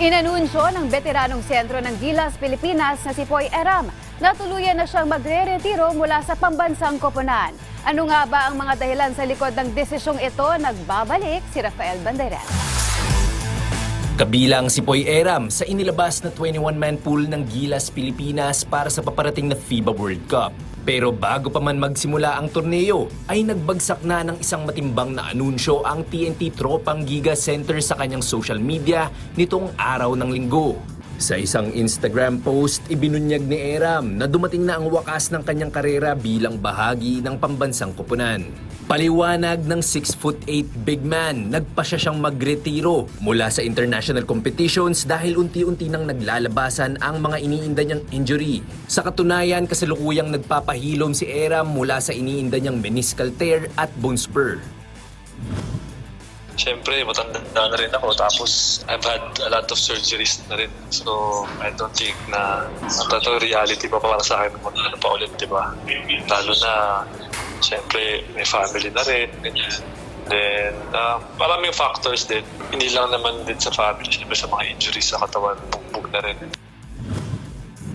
Inanunsyo ng veteranong sentro ng Gilas, Pilipinas na si Poy Eram na tuluyan na siyang magre-retiro mula sa pambansang koponan. Ano nga ba ang mga dahilan sa likod ng desisyong ito? Nagbabalik si Rafael Banderas. Kabilang si Poy Eram sa inilabas na 21-man pool ng Gilas Pilipinas para sa paparating na FIBA World Cup. Pero bago pa man magsimula ang torneo, ay nagbagsak na ng isang matimbang na anunsyo ang TNT Tropang Giga Center sa kanyang social media nitong araw ng linggo. Sa isang Instagram post, ibinunyag ni Eram na dumating na ang wakas ng kanyang karera bilang bahagi ng pambansang kupunan. Paliwanag ng 6'8 big man, nagpa siya siyang magretiro mula sa international competitions dahil unti-unti nang naglalabasan ang mga iniinda niyang injury. Sa katunayan, kasalukuyang nagpapahilom si Eram mula sa iniinda niyang meniscal tear at bone spur. Siyempre, matanda na rin ako. Tapos, I've had a lot of surgeries na rin. So, I don't think na ito reality pa para sa akin mag ano pa ulit, di ba? Lalo na, siyempre, may family na rin. ganyan. Then, uh, maraming factors din. Hindi lang naman din sa family, siyempre sa mga injuries sa katawan, bugbog na rin.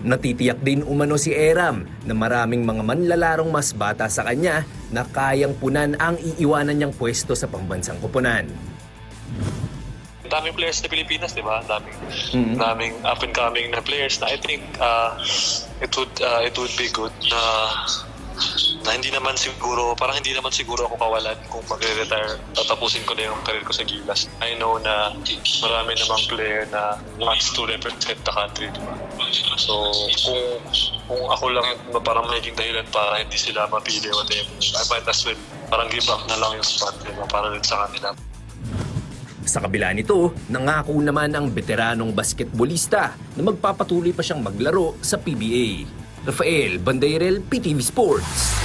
Natitiyak din umano si Eram na maraming mga manlalarong mas bata sa kanya na kayang punan ang iiwanan niyang pwesto sa pambansang kupunan. Ang daming players sa Pilipinas, di ba? Ang daming, Mhm. daming up and coming na players na I think uh, it would uh, it would be good na na hindi naman siguro, parang hindi naman siguro ako kawalan kung magre-retire, tatapusin ko na yung career ko sa Gilas. I know na marami namang player na wants to represent the country, di ba? So, kung kung ako lang yung parang magiging dahilan para hindi sila mapili whatever, I might as well parang give up na lang yung spot, di ba? Para rin sa kanila. Sa kabila nito, nangako naman ang veteranong basketbolista na magpapatuloy pa siyang maglaro sa PBA. Rafael Bandeirel, PTV Sports.